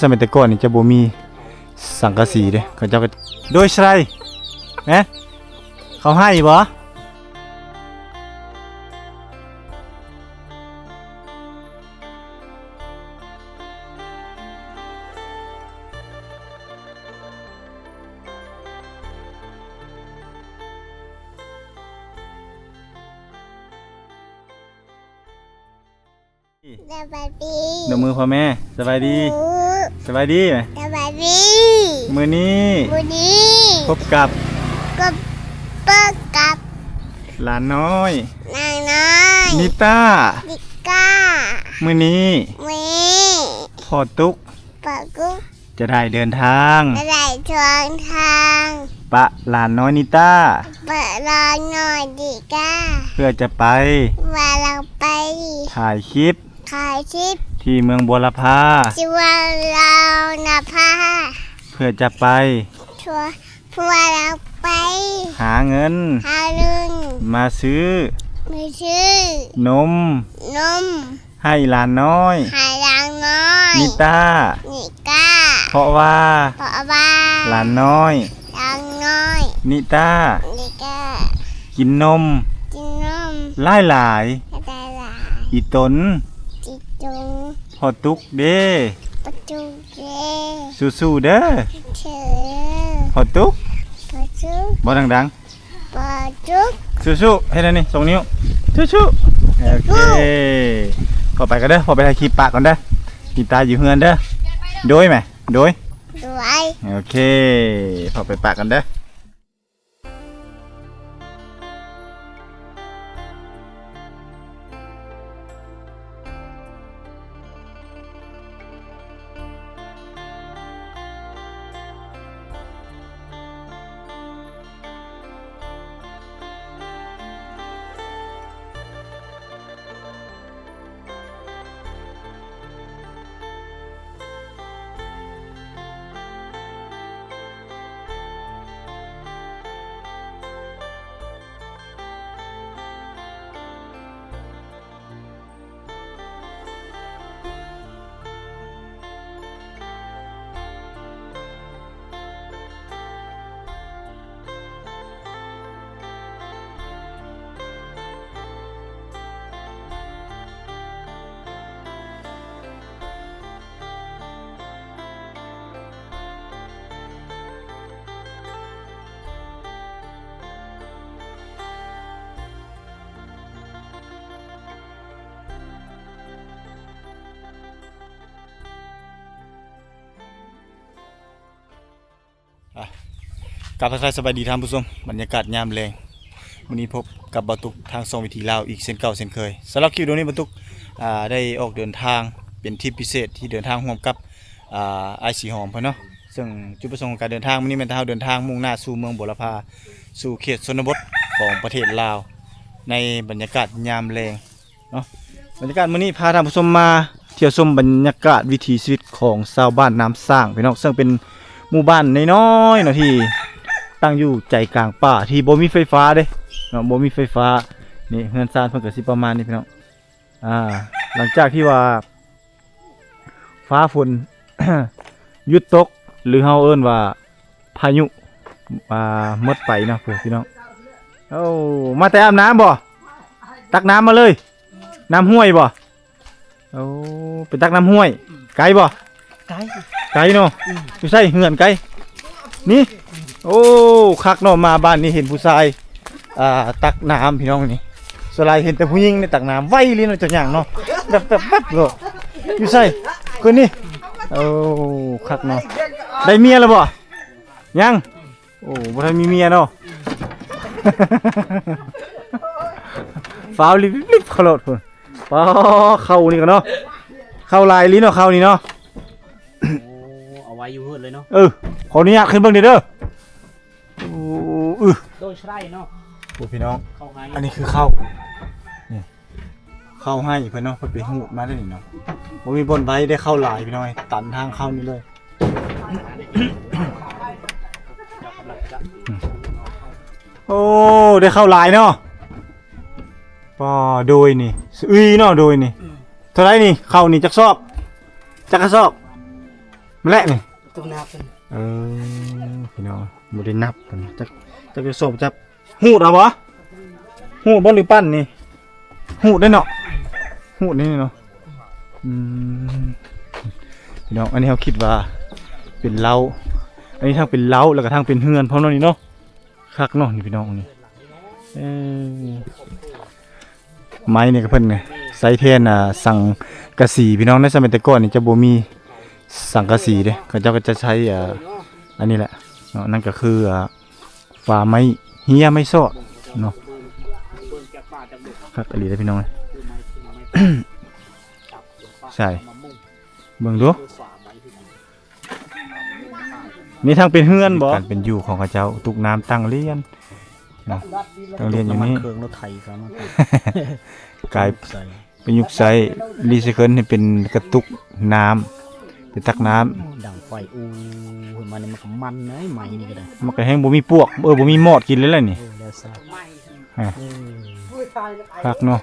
สมัยแต่ก่อนนี่จะบ่มีสังกะสีเด้เขาเจ้าก็โดยใช่แหมเขาให้บ่สวัสดีดมือพ่อแม่ สบายดีส บายดีไหมสวัสดีมื้อนี้วันนี้พบกับก็เปิดกับหลานน้อยนางน้อยนิต้าดิก้ามื้อนี้เมีพ่อตุ๊กปะกุ๊กจะได้เดินทางอะไรทางทางปะหลานน้อยนิต้า เปิดรอหน่อยดิก้าเพื่อจะไปว่าเราไปถ่ายคลิปขายชิป ที่เมืองบัวลพาชิว่าเรานาผ้าเพื่อจะไปชัวเพื่อเราไป หาเงิน หาลึงมาซื้อมือชื่อนม นม ให้หลานน้อยหายยางน้อยนิต้านิก้าเพราะว่าเพราะว่าหลานน้อยยางน้อยนิต้านิก้ากินนมกินนมหลายหลายกระดาษๆอีตนจิตจง พอตุกเด้ประตูเกสู้ๆเด้อเชือพอตุกประตูบ่ดังประตูๆสู้ๆให้ได้นี่สองนิ้วสู้ๆโอเคพอไปกันเด้อพอไปถ่ายคลิปปากก่อนเด้อนิตาอยู่เฮือนเด้อโดยไหมโดยด้วยโอเคพอไปปากกันเด้อ กับทักทายสบายดีท่านผู้ชมบรรยากาศยามแรงวันนี้พบกับบาตุกทางสองวิธีลาวอีกเช่นเก่าเช่นเคยสำหรับคลิปนี้บาตุกได้ออกเดินทางเป็นทริปพิเศษที่เดินทางร่วมกับอ่าไอสีหอมเพิ่นเนาะซึ่งจุดประสงค์ของการเดินทางวันนี้เป็นทางเดินทางมุ่งหน้าสู่เมืองบุรพาสู่เขตชนบทของประเทศลาว ในบรรยากาศยามแรงเนาะบรรยากาศมื้อนี้พาท่านผู้ชมมาเที่ยวชมบรรยากาศวิถีชีวิตของชาวบ้านน้ำสร้างพี่น้องซึ่งเป็นหมู่บ้านน้อยๆเนาะที่ ตั้งอยู่ใจกลางป่าที่บ่มีไฟฟ้าเด้เนาะบ่มีไฟฟ้านี่เฮือนซานเพิ่นก็สิประมาณนี้พี่น้องอ่า หลังจากที่ว่า ฟ้าฝนหยุดตก หรือเฮาเอิ้นว่า พายุอ่าหมดไปเนาะพวกพี่น้องโอ้มาแต่อาบน้ำบ่ตักน้ำมาเลย น้ำห้วยบ่โอ้ไปตักน้ำห้วย ไกลบ่ไกลไกลเนาะอยู่ใช่เหือนไกลนี่ โอ้คักเนาะมาบ้านนี้เห็นผู้ชายอ่าตักน้ำพี่น้องนี่สลายเห็นแต่ผู้หญิงในตักน้ำไวเลยเนาะจังอย่างเนาะแบบแบบแบบเนาะอยู่ใช่คนนี้โอ้คักเนาะได้เมียแล้วบ่ยังโอ้บ่ทันมีเมียเนาะฟ้าวลิบๆเขาโลดพุ่นป้าเข้านี่กันเนาะเข้าลายลิ้นเนาะเข้านี่เนาะโอ้เอาไว้อยู่เฮือนเลยเนาะเออขออนุญาตขึ้นเบิ่งเด้อเด้อโอ้เออโดยใช่เนาะโอ้พี่น้อง เข้าให้อันนี้คือข้าวนี่ข้าวให้เพิ่นเนาะเพิ่นไปหูดมาได้นี่เนาะบ่มีบนไว้ได้เข้าหลายพี่น้องตันทางเข้านี่เลยโอ้ได้เข้าหลายเนาะป้อโดยนี่อุ้ยเนาะโดยนี่เท่าไหรนี่เข้านี่จักสอบจักกระสอบและนี่ตุ้มนับเป็นเออพี่น้องบ่ได้นับกันจัก จักจะสบจับหูดเอาบ่หูดบ่หรือปั้นนี่หูดได้เนาะหูดนี่เนาะอืมพี่น้องอันนี้เขาคิดว่าเป็นเล้าอันนี้ทั้งเป็นเล้าแล้วก็ทั้งเป็นเฮือนพร้อมเนาะนี่เนาะคักเนาะนี่พี่น้องนี่เออไม้เนี่ก็เพิ่นเนี่ยใส่แทนอ่าสังกระสีพี่น้องในสมัยแต่ก่อนนี่จะบ่มีสังกะสีเด้เขาเจ้าก็จะใช้อ่าอันนี้แหละเนาะนั่นก็คืออ่า ฝาไม้เฮียไม่ซอดเนาะเบิ่งจากป่าจากเด็กครับอลีได้อพี่น้องเอ้ยคือไม้คือไม้จับป่าใช่มามุ่งเบิ่งดูคือฝาไม้ที่กันมีทางเป็นเฮือนบ่การเป็นอยู่ของเขาเจ้าตุกน้ำตั้งเรียนเนาะตั้งเรียนอยู่นี่เครื่องรถไถสามารถกลายใส่เป็นยุคไซรีไซเคิลให้เป็นกระตุกน้ำ เป็นตักน้ำดังไฟอู้ขึ้นมาเนี่ยมันก็มันนะไอ้ไม้นี่ก็ได้มันก็แห้งบ่มีปวกเออบ่มีมอดกินเลยแหละนี่เออแล้วซะฮะเออคักเนาะ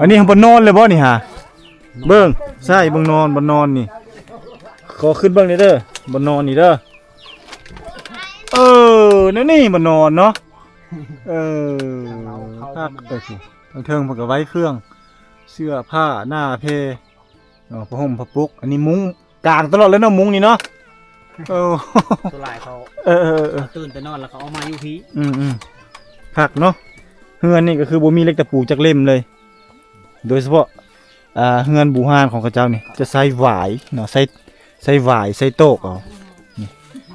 อันนี้บ่นอนเลยบ่นี่ฮะเบิ่งใช่เบิ่งนอนบ่นอนนี่ ขอขึ้นเบิ่งหน่อยเด้อบ่นอนนี่เด้อเออนั่นนี่บ่นอนเนาะเออคักเออสิทางเทิงเพิ่นก็ไว้เครื่อง เสื้อผ้าหน้าเพเนาะผ้าห่มผ้าปุก อันนี้มุ้ง กลางตลอดเลยเนาะมุ้งนี่เนาะเออตัวลายเขาเออเออเออตื่นแต่นอนแล้วเขาเอามาอยู่พี่อืมอืมคักเนาะเฮือนนี่ก็คือบ่มีเหล็กตะปูจักเล่มเลย โดยเฉพาะอ่าเฮือนบูฮานของเขาเจ้านี่จะใส่หวายเนาะใส่ใส่หวายใส่โต๊ะเอา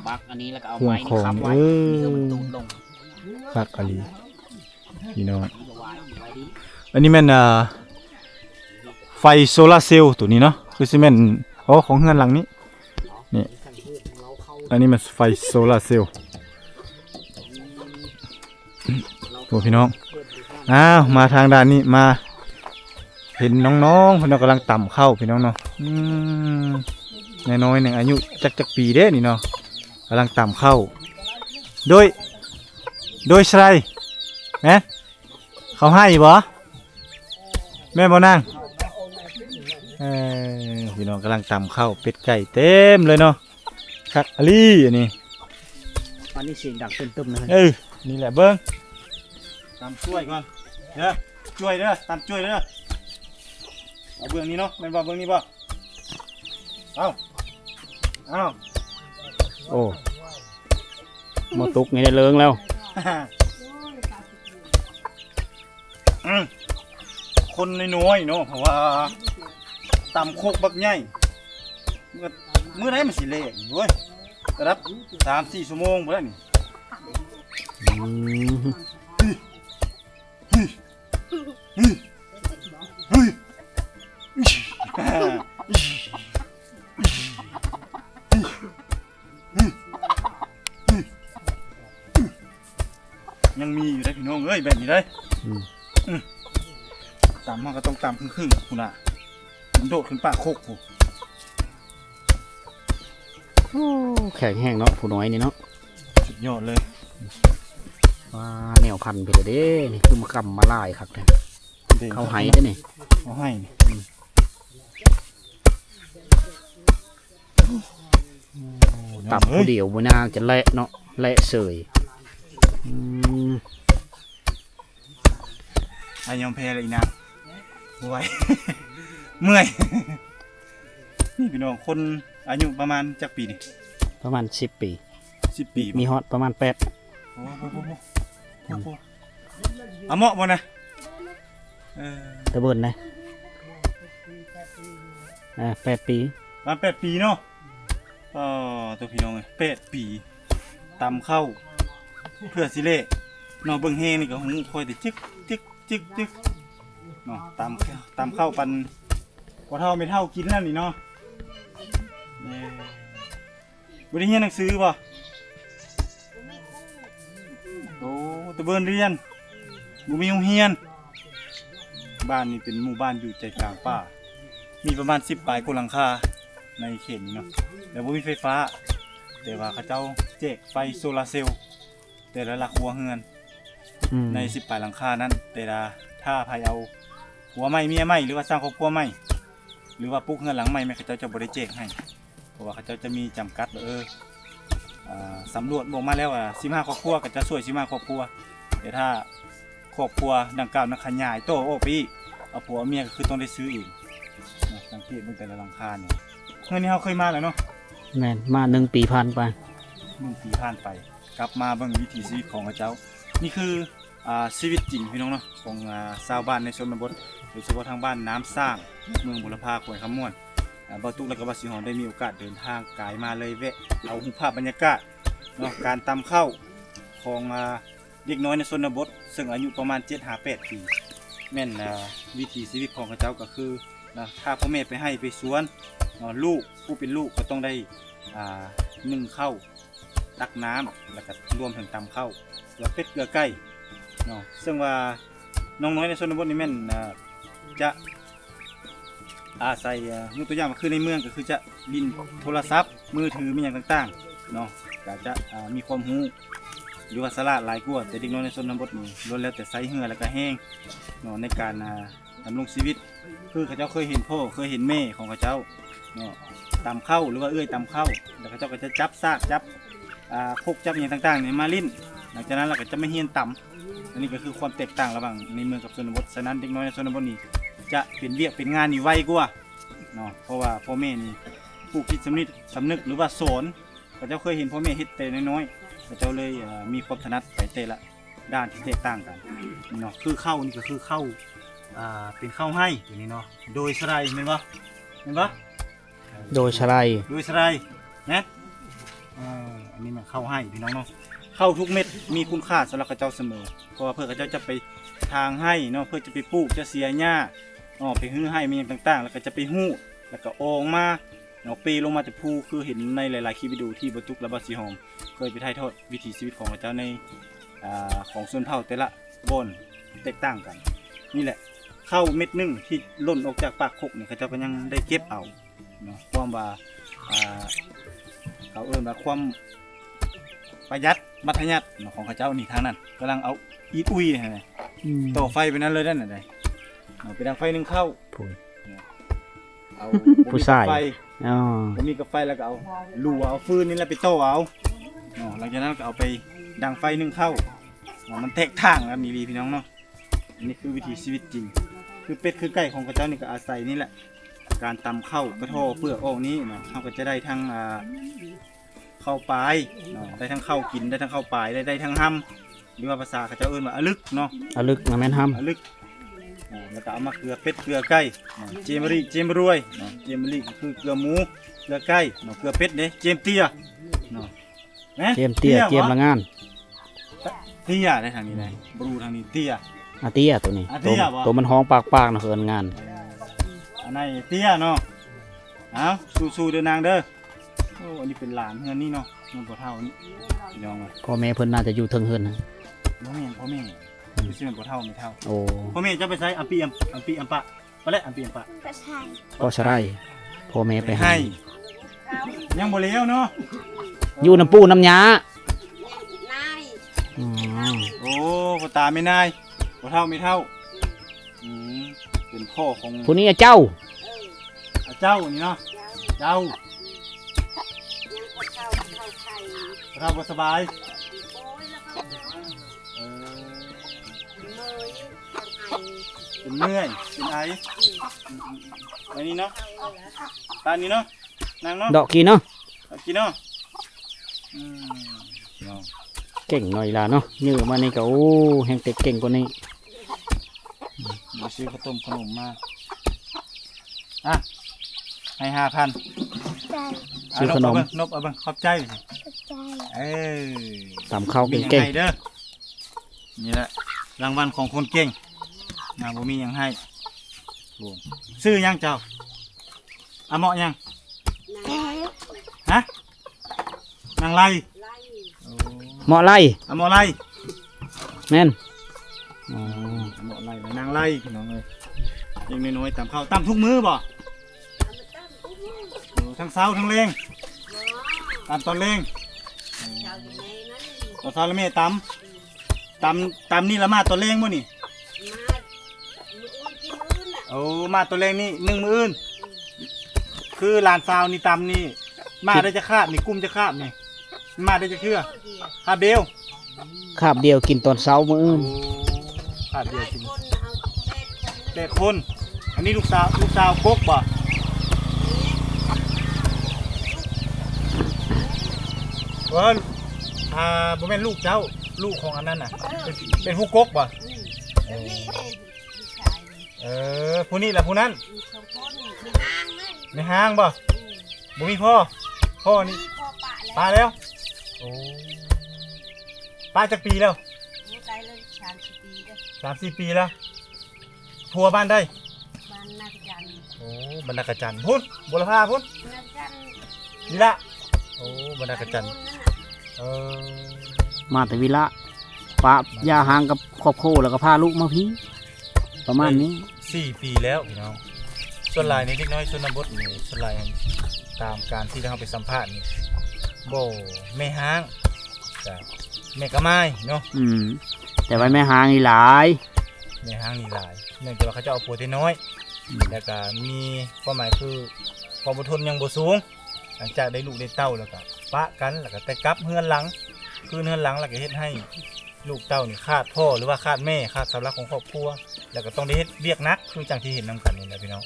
บักอันนี้แล้วก็เอาเครื่องไม้นี่ค้ำไว้ของเออเดี๋ยวมันตูดลงคักอะลีพี่น้องนี่ก็ไว้อยู่ไว้ดีอันนี้แม่นอ่าไฟโซลาร์เซลล์ตัวนี้เนาะคือสิแม่น โอ๋อของเฮือนหลังนี้ นี่อันนี้มันไฟโซลาร์เซลล์โอ้พี่น้อง อ้าว มาทางด้านนี้มา เห็นน้องๆพี่น้องกำลังต่ำเข้าพี่น้องเนาะอืมน้อยๆหนึ่งอายุจักจักปีเด้นี่เนาะกำลังต่ำเข้า โดย โดยใครแม่เขาให้บ่แม่บ่นั่ง พี่น้องกำลังต่ำเข้าเป็ดไก่เต็มเลยเนาะคักอะลี่อันนี้อันนี้เสียงดังตึ้มๆนะเออนี่แหละเบิ้งตามช่วยก่อนเด้อช่วยเด้อตามช่วยเด้อเอาเบื้องนี้เนาะแม่นบ่เบื้องนี้บ่เอาเอาโอ้หมดตุกนี่ได้เลิงแล้วอืมคนน้อยๆเนาะเพราะว่า ตำโคกบักใหญ่เมื่อเมื่อไรมันสิเละเว้ยรับสามสี่ชั่วโมงไปแล้วนี่ยังมีอยู่ได้พี่น้องเอ้ยแบบนี้ได้อืมมตำมันก็ต้องตำครึ่งๆคุณอะ โดดขึ้นปากโคกผมแข็งแห้งเนาะผู้น้อยนี่เนาะสุดยอดเลยว่าแนวพันธุ์ไปเลยเด้นี่คือมากำมาลายครับเนี่ยเขาไห้ได้อนี่เขาให้นี่ตับผู้เดียวบนางจะเละเนาะเละเสยอืมอายอมแพ้เลยอีนางบ่ไหว เมื่อย นี่พี่น้องคนอายุประมาณจักปีนี่ประมาณสิบปี สิบปีบ่มีฮอตประมาณแปดโอ้โหโอ้โหโอ้โหเอาเหมาะบ่นะเออตะเบินนะอ่าแปดปีประมาณแปดปีเนาะอ๋อตัวพี่น้องเลยแปดปีตำเข้า เพื่อสิเละเนาะเบิ่งเฮงนี่ก็หูคอยแต่จึกจึกจึกจึกเนาะตำตำเข้าปัน กว่าเท่าไม่เท่ากินแล้วนี่เนาะเอ้บ่ได้เรียนหนังสือบ่โอ้แตะเบิ่นเรียนบ่มีโรงเรียน บ้านนี้เป็นหมู่บ้านอยู่ใจกลางป่า มีประมาณ 10ปลายคนหลังคาในเขตนี้เนาะแต่บ่มีไฟฟ้า แต่ว่าเขาเจ้าแจกไฟโซลาร์เซลล์แต่ละหลักหัวเฮือน อืมในสิบปลายหลังคานั้น แต่ละถ้าพายเอาหัวไม้เมียไม้หรือว่าสร้างครอบครัวไม้ หรือว่าปลูกเฮือนหลังไม้แม่เขาเจ้าจะบริเจกให้เพราะว่าเขาเจ้าจะมีจำกัดว่าเอออ่าสำรวจบอกมาแล้วว่า15ครอบครัวก็จะช่วย15ครอบครัวแต่ถ้าครอบครัวดังกล่าวนั้นขยายโตออกไปอีกเอาผัวเอาเมียก็คือต้องได้ซื้ออีกนะสังเกตเบิ่งแต่ละหลังคาเนี่ยเมื่อนี้เราเคยมาแล้วเนาะแม่นมาหนึ่งปีผ่านไปหนึ่งปีผ่านไป กลับมาเบิ่งวิถีชีวิตของเขาเจ้า นี่คืออ่าชีวิตจริงพี่น้องเนาะของอ่าชาวบ้านในชนบท โดยเฉพาะทางบ้านน้ำสร้าง เมืองบุรพาขวยคำม่วนบ่าตุกและก็บ่าสีหอมได้มีโอกาสเดินทางกายมาเลยแวะเอารูภาพบรรยากาศเนาะการตำข้าของเด็กน้อยในชนบท ซึ่งอายุประมาณ7 5 8ปีแม่นวิถีชีวิตของเขาเจ้าก็คือนะถ้าพ่อแม่ไปให้ไปสวนนะลูกผู้เป็นลูกก็ต้องได้นึ่งข้าวตักน้ำแล้วก็รวมถึงตำข้าวเกลือเป็ดเกลือไก่เนาะซึ่งว่าน้องน้อยในชนบทนี่แม่น จะอาศัยอ่ายกตัวอย่างคือในเมืองก็คือจะบินโทรศัพท์ มือถือมีอย่างต่างๆเนาะก็จะมีความรู้หรือว่าสลาดหลายกว่าแต่เด็กน้อยในชนบทนี่ล้วนแล้วแต่ใส่เหือแล้วก็แห้งเนาะในการอ่าดำรงชีวิต คือเขาเจ้าเคยเห็นพ่อเคยเห็นแม่ของเขาเจ้าเนาะตำข้าหรือว่าเอื้อยตำข้าแล้วเขาเจ้าก็จะจับซากจับอ่าพกจับอย่างต่างๆเนี่ยมาลิ้น หลังจากนั้นเราก็จะไม่เฮียนต่ำ อันนี้ก็คือความแตกต่างระหว่างในเมืองกับชนบทฉะนั้นเด็กน้อยในชนบทนี่จะเป็นเวียกเป็นงานนี่ไวกว่าเนาะเพราะว่าพ่อแม่นี่ผู้คิดสำนึกสำนึกหรือว่าสอนเขาเจ้าเคยเห็นพ่อแม่เฮ็ดแต่น้อยๆเขาเจ้าเลยอ่ามีความถนัดไปแต่ละด้านที่แตกต่างกันเนาะคือเข้านี่ก็คือเข้าอ่าเป็นเข้าให้ตัวนี้เนาะโดยสไลด์เห็นปะเห็นปะ โดยชะไลโดยสไลด์นะอ่าอันนี้มันเข้าให้พี่น้องเนาะ เข้าทุกเม็ดมีคุณค่าสำหรับข้าเจ้าเสมอ เพราะว่าเพื่อข้าเจ้าจะไปทางให้เนาะเพื่อจะไปปลูกจะเสียหญ้าอ๋อไปฮื้อให้มีอย่างต่าง ๆ แล้วก็จะไปหู้แล้วก็อองมาเนาะปีลงมาจากภูคือเห็นในหลายๆคลิปวิดีโอที่บรรทุกและบัสีหอมเคยไปถ่ายทอดวิถีชีวิตของข้าเจ้าในอ่าของส่วนเผ่าแต่ละบนแตกต่างกัน นี่แหละเข้าเม็ดหนึงที่ล่นออกจากปากคกเนี่ยข้าเจ้าก็ยังได้เก็บเอาเนาะความว่าอ่าเขาเอิ้นว่าความ ประหยัดมัธยัติของข้าเจ้านี่ทางนั้นกำลังเอาอีดอุ้ยนี่ไงต่อไฟไปนั้นเลยนั่นน่ะได้เอาไปดังไฟหนึงเข้าผู้เอาผู้ชายไฟอ๋อผมมีกับไฟแล้วก็เอาลูเอาฟืนนี่แหละไปโต้เอาเนาะหลังจากนั้นก็เอาไปดังไฟหนึงเข้าเนาะมันแตกต่างกันดีๆพี่น้องเนาะอันนี้คือวิถีชีวิตจริง คือเป็ดคือไก่ของข้าเจ้านี่ก็อาศัยนี่แหละ การตำข้าวกระโทอเปลือกออกนี้เนาะเขาก็จะได้ทั้ง อ่าข้าวปลายเนาะได้ทั้งข้าวกินได้ทั้งข้าวปลายได้ได้ทั้งห้ำหรือว่าภาษาเขาเจ้าเอิ้นว่าอลึกเนาะอลึกนะแม่นห้อลึกอ่าแล้วก็เอามาเกลือเป็ดเกลือไก่เนาะเจมรีเจมรวยเนาะเจมรีก็คือเกลือหมูเกลือไก่เนาะเกลือเป็ดเด้เจมเตี้ยเนาะแหำเจียมเตี้ยเจียมละงานเตี้ยได้ทางนี้ได้บรูทางนี้เตี้ย อาเตี้ยตัวนี้อาเตี้ตัวยบ่ตัวมันห้องปากปากๆนะเคินงานอันนี้เตี้ยเนาะเอาสู้ๆเด้อนางเด้อโอ้อันนี้เป็นหลานเฮือนนี่เนาะเงินบ่เท่านี้พี่น้องเอ้ยพ่อแม่เพิ่นน่าจะอยู่เทิงเฮือนนะพ่อแม่พ่อแม่ไม่ใช่เป็นบ่เท่าไม่เท่าโอ้พ่อแม่จะไปใช้อัมปีอัมอัมปีอัมปะไปแล้วอัมปีอัมปะกระชายก็ชะไรพ่อแม่ไปให้ ยังบ่เลี้ยวเนาะอยู่น้ำปูน้ำยาอ๋อโอ้พ่อตาไม่นายบ่เท่าไม่เท่าอืมเป็นพ่อของผู้นี้เจ้า เจ้านี่เนาะ เจ้า เราบ่สบายเออเป็นเมื่อยเป็นไออันนี้เนาะตานี้เนาะนางเนาะดอกกีเนาะเอากินเนาะอืมเนาะเก่งหน่อยล่ะเนาะยื้อมานี่ก็โอ้แฮงเต็กเก่งกว่านี้เดี๋ยวซื้อข้าวต้มขนมมาอะให้ห้าพันใจซื้อขนมนบเอาเบิ่งขอบใจสิกระจาย เออตำข้าวมีหยังเก่งให้เด้อนี่แหละรางวัลของคนเก่งนะบ่มีหยังให้โอ้ซื้อหยังเจ้าอะเหมาะหยังแพ้ฮะนางไล่โอ้ๆเหมาะไรอะเหมาะไล่แม่นอ๋ออะเหมาะไล่นางไล่พี่น้องเอ้ยยังน้อยๆตามข้าวตามทุกมื้อบ่โอ้ทั้งเช้าทั้งแรงตามตอนแรง ตอนเช้าแล้วแม่ตำตำตำนี่ละมาตอนแรงบ่นี่โอ้มาตัวเลขนี่หนึ่งมืออื่น คือหลานสาวนี่ตำนี่ มาได้จะคาบนี่กุ้มจะคาบนี่ มาได้จะเชื่อคาบเดียวคาบเดียวกินตอนเช้ามื้ออื่นคาบเดียวจริงแปดคน อันนี้ลูกสาวลูกสาวกกบ่ว่าอ่าบ่แม่นลูกเจ้าลูกของอันนั้นน่ะ เป็นเป็นผู้กกบ่เออเออผู้นี้แหละผู้นั้นในห้างบ่บ่มีพ่อพ่อนี่ปลาแล้วโอ้ปลาจากปีแล้วสามสี่ปีแล้วทัวบ้านได้โอ้บรรดากระจันพุ่นบุรพาพุ่นนี่ละโอ้บรรดากระจันเออ มาแต่วิละปะยาหางกับครอบครัวแล้วก็พาลูกมาพี่ ประมาณนี้สี่ปีแล้วพี่น้องส่วนหลายในเด็กน้อยชนบทนี่ส่วนหลายตามการที่เราไปสัมภาษณ์นี่โบแม่ห้างกับแม่กระไม้เนาะอืมแต่ว่าแม่หางนี่หลายในห้างนี่หลายเนื่องจากว่าเขาจะเอาโปรตีนน้อยแล้วก็มีความหมายคือความอดทนยังบ่สูง หลังจากได้ลูกได้เต้าแล้วก็ปะกันแล้วก็แต่กลับเฮือนหลัง คือเฮือนหลังแล้วก็เฮ็ดให้ลูกเต้านี่ขาดพ่อหรือว่าขาดแม่ขาดสาหลักของครอบครัว แล้วก็ต้องได้เฮ็ดเรียกนัก คือจังที่เห็นนํกันนี่แหละพี่น้อง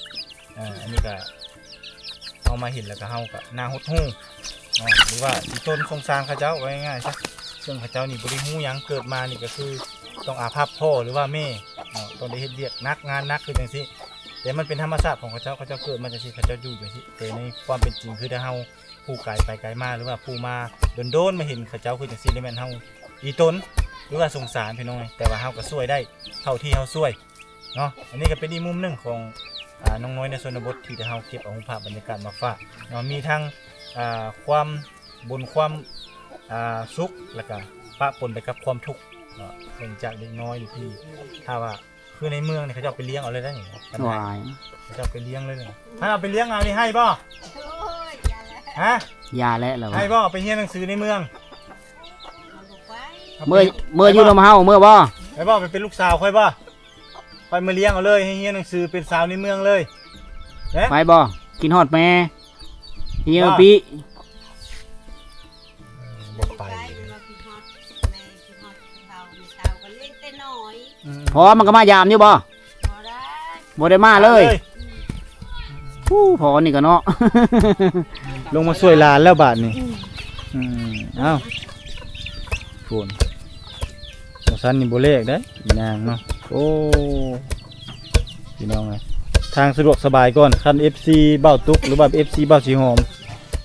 อ่าอันนี้ก็เอามาเห็นแล้วก็เฮาก็นาหดหู้เนาะหรือว่าอีต้นสงสารเขาเจ้าไว้ง่ายๆซะซึ่งเขาเจ้านี่บ่ได้ฮู้หยังเกิดมานี่ก็คือต้องอาภัพพ่อหรือว่าแม่เนาะต้องได้เฮ็ดเรียกนักงานนักคือจังซี่ แต่มันเป็นธรรมชาติของเขาเจ้าเขาเจ้าเกิดมาจากที่เขาเจ้าอยู่อย่างที่แต่ในความเป็นจริงคือถ้าเฮาผู้ไกลไปไกลมาหรือว่าผู้มาโดนๆมาเห็นเขาเจ้าคือจังซี่นี่แม่นเฮาอีตนหรือว่าสงสารพี่น้องแต่ว่าเฮาก็ช่วยได้เท่าที่เฮาช่วยเนาะอันนี้ก็เป็นอีกมุมหนึงของน้องน้อยในชนบทที่เฮาเก็บเอาภาพบรรยากาศมาฝากเนาะมีทั้งความบนความสุขแล้วก็ปะปนไปกับความทุกข์เนาะเนื่องจากเด็กน้อยนี่ที่ถ้าว่า คือในเมืองเนี่ยเขาจะเอาไปเลี้ยงเอาเลยได้ไงวายจะเอาไปเลี้ยงเลยเนี่ยถ้าเอาไปเลี้ยงเอานี่ให้บ่ฮะยาและแล้วให้บ่เอาไปเรียนหนังสือในเมืองาไปเมื่อเมื่ออยู่ลำเฮาเมื่อบ่ให้บ่ไปเป็นลูกสาวค่อยบ่ค่อยมาเลี้ยงเอาเลยให้เรียนหนังสือเป็นสาวในเมืองเลยเอ๊ะไปบ่กินฮอดแม่เฮียว่าปี อืมพอมันก็มายามอยู่บ่บ่ได้มาเลยผู้พอนี่ก็เนาะ ลงมาช่วยหลานแล้วบาทนี่อืมเอ้าฝุ่นบ่ซันนี่บ่เลขได้อีนางเนาะ โอ้พี่น้องเอ้ยทางสะดวกสบายก่อนคัน FC เบ้าตุกหรือว่า FC เบ้าสีหอม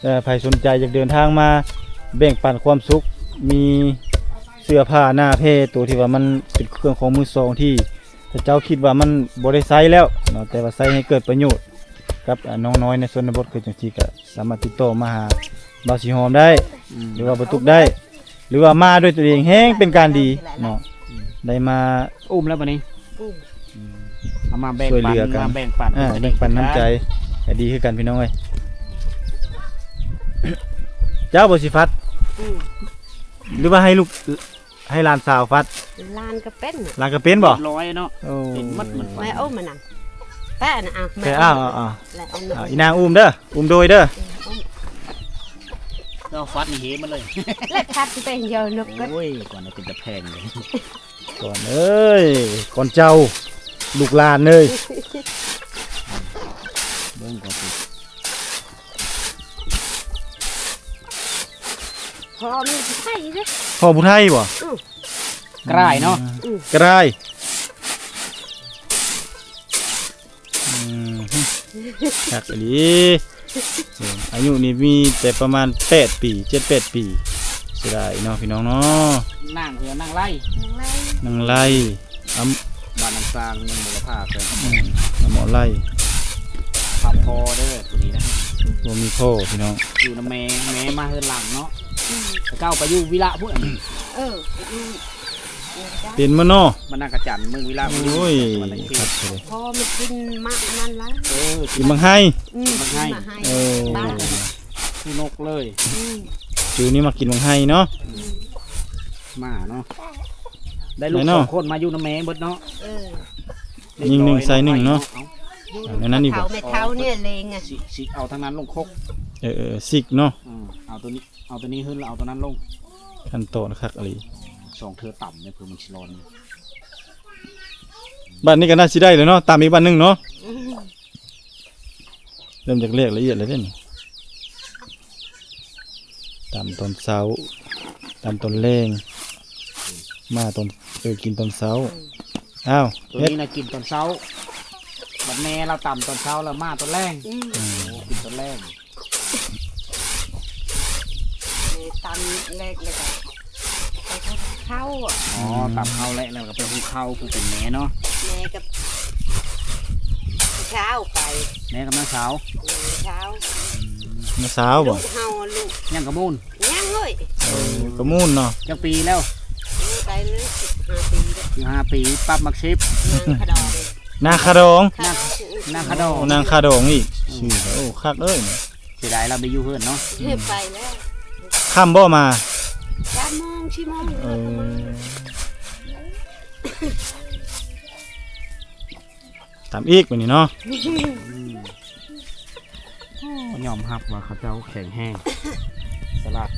เอ่อใครสนใจอยากเดินทางมาแบ่งปันความสุขมี เสื้อผ้าหน้าเพตัวที่ว่ามันเป็นเครื่องของมือสองที่ถ้าเจ้าคิดว่ามันบริไซแล้วเนาะแต่ว่าใช้ให้เกิดประโยชน์กับอ่าน้องน้อยในชนบทคือจังซี่ก็สามารถติดต่อมาหาบาวสีหอมได้ หรือว่าประตุกได้ หรือว่ามาด้วยตัวเองแห้งเป็นการดีเนาะได้มาอุ้มแล้วบัดนี้เอามาแบ่งช่วยปัเหลือกันมาแบ่งปันอ่าแบ่งปันน้ำใจก็ดีคือกันพี่น้องเอ้ยเจ้าบสิฟัด หรือว่าให้ลูกให้หลานสาวฟัดลานก็เป็นหลานก็เป็นบ่เรียบร้อยเนาะ โอ้เป็นมัดเหมือนฟันแม่อุ้มมันน่ะแป้น่ะอะแต่อ้าวอ้าวอ้าวแล้วเอาอ้าวอีนางอุ้มเด้ออุ้มโดยเด้อก็ฟัดนี่เหมันเลย แล้วทัดเป็นเดียวนกก็โอ้ย ก่อนจะเป็นตะแพงเลย ก่อนเอ้ยก่อนเจ้า ลูกหลานเลยเบิ่งก่อนสิ พอมันใช่เด้อพ่อผู้ไทยบ่กล้ายเนาะกระไรอืมหักอีหลีเอออายุนี่มีแต่ประมาณ 8 ปี 7-8 ปีเสียดายเนาะพี่น้องเนาะนั่งเหือนั่งไล่นั่งไล่นางไล่อำบ้านน้ำซางยังมูลค่าเกินอืมหมอไล่พับพอเด้อตัวนี้นะ บ่มีพ่อพี่น้องอยู่น้ำแม่แม่มาเฮือนหลังเนาะแต่เก้าไปอยู่วิระพุ่นเอออืมเป็นมะเนาะมันน่ากระจันเมืองวิระพุ่นโอ้ยมันตะคเคียรันบเลยพอมันกินมากนั่นละเออกินบังให้อืมมาให้มาให้เออบ้านคือนกเลยอืมจูนี่มากินบังให้เนาะมาเนาะได้ลูกไหนสเนาะองคนมาอยู่น้ำแม่เบิดเนาะเออยิงหนึ่งใส่หนึ่งเนาะ อยู่อันนั้นนี่บ่เท้าไม่เท้าเนี่ยเลงอะสิสิเอาทั้งนั้นลงคกเออเออสิกเนาะอืตัวนี้ เอาตัวนี้ขึ้นแล้วเอาตัวนั้นลงขั้นโตนะครับอะไรสองเธอต่ำเนี่ยเพื่อมันชิลอนบ้านนี้ก็น่าสิได้เลยเนาะตามอีกบ้านหนึงเนาะอืมเริ่มจากเลขละเอียดเลยเด้นี่ตามตอนเช้าตามตอนแรงมาตอนเออกินตอนเช้าอ้าวตัวเฮ็ดนี้นะกินตอนเช้า บัดแม่เราต่ำตอนเช้าแล้วมาตอนแรงอืมโอ้กินตอนแรงในตอนแรกเลยก็ไปเข้าอะอ๋อต่ำเข้าแล้วแล้วก็ไปหูเข้าคือเป็นแม่เนาะแม่กับเช้าไปแม่กับน้าสาวแม่เช้ามาเช้าลูบ่กเฮาลูกยังกระมูลยังเลยเออกระมูนเนาะจังปีแล้วอยู่ได้เลยสิบห้าปีแล้วสิบห้าปีปั๊บมักชิปนางขดอง นางคาดองข้าวนางขดอโอ้นางคาดองอีกชื่อโอ้คักเอ้ยเสียดายเราไปอยู่เพื่อนเนาะไปแล้วข้ามบ่มาสามโมงสี่โมงเออตามอีกวันนี้เนาะก็ยอมรับว่าเขาเจ้าแข็งแห้งสลัด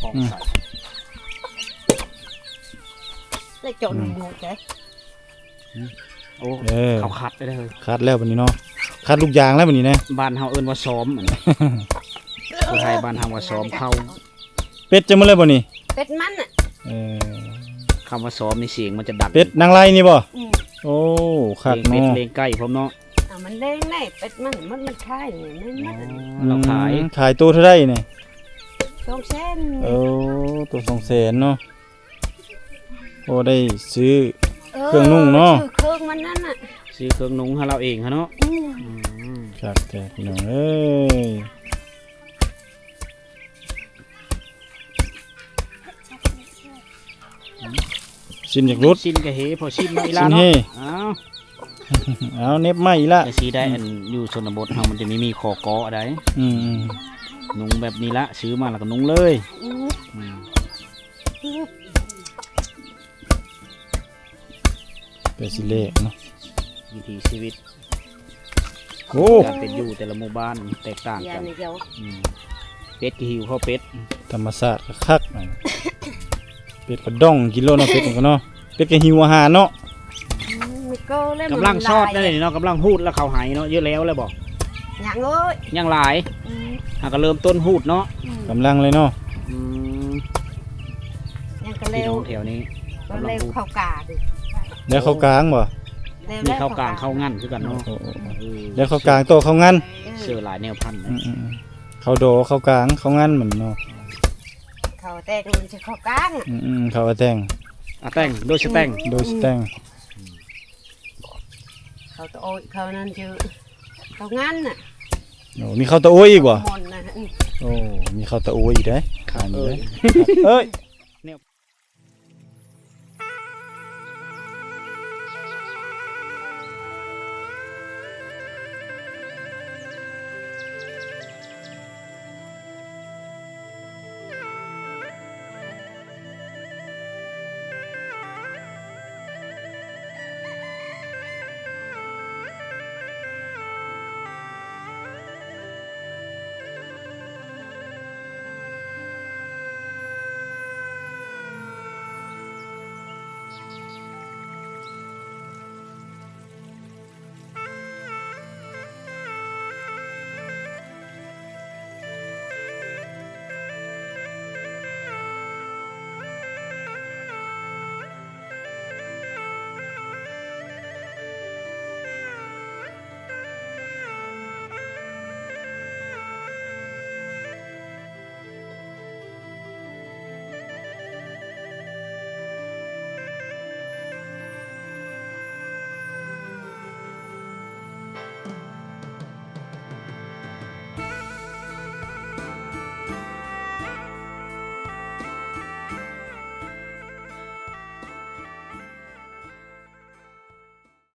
ของใส่แล้วจนหมดเลย โอ้เออ เขาคัดได้เลยคัดแล้ววันนี้เนาะคัดลูกยางแล้ววันนี้นะบ้านเฮาเอิ้นว่าซ้อมเหมือนกันคนไทยบ้านเฮาว่าซ้อมเข้าเป็ดจะมาเลยบ่นี่เป็ดมันอะเออคำว่าซ้อมนี่เสียงมันจะดังเป็ดนางไรนี่บ่อืมโอ้คักเพลงเป็ดเนาะเพลงไก่พร้อมเนาะอะมันเล่นได้เป็ดมันมันมันคายอย่างนี้นั่นนะเราขายอืมขายตัวเท่าไรเนี่ยสองเส้นโอ้ตัวสองแสนเนาะโอ้ได้ซื้อ เครื่องนุ่งเนาะชื่อเครื่องมันนั่นน่ะซื้อเครื่องนุ้งให้เราเองฮะเนาะอืมอืมคักแท้พี่น้องเอ้ยชินอยากรุดสิ้นกะเฮพอสิ้นมาอีสิ้ลานเฮเนาะอ้าวเอาเน็บไม่ละแต่สีได้อันอยู่ชนบทเฮามันจะไม่มีคอกออะไรอืมอืมนุงแบบนี้ละซื้อมาแล้วก็นุงเลยอืมอืมอืม เป็นสิเลขเนาะวิถีชีวิตโอ้การเป็นอยู่แต่ละหมู่บ้านแตกต่างอย่ากันงเดียวอืมเป็ดก็หิวข้าวเป็ดธรรมศาสตร์ก็คักอะเป็ดก็ด่องกินโลเนาะเป็ดมันก็เนาะเป็ดก็หิวอาหารเนาะอืมไม่เก็เลยกำลังซอดได้เลยเนาะกำลังหูดแล้วเขาหายเนาะเยอะแล้วเลยบอกอย่างเอ้ยยังหลายอืมหากก็เริ่มต้นหูดเนาะอืมกำลังเลยเนาะอืมยังก็พี่เร็วน้องแถวนี้ก็เร็วเข้ากาดิ แล้วเขากลางบ่ร็วมีแล้วเข้ากลางเข้างั้นคือกันเนาะโอ้โอ้โอ้เออแล้วเขากลางโตเขางั้นเอเสื้ออหลายแนวพันธุ์อืนะมอืมอืมเขาโดเขากลางเขางั้นเหมือนเนาะเขาแตกมันจะเข้ากลางอะอืมอืมเขาก็แต่งอะแต่งโดยสแต่งโดยสแต่งเขาตะโอยเขานั่นชื่อเขางั้นน่ะโอ้มีข้าวตะโอ้ยอีกบ่มนต์นะอืมโอ้มีข้าวตะโอ้ยอีกเด้อขายอยู่เด้อเอ้ย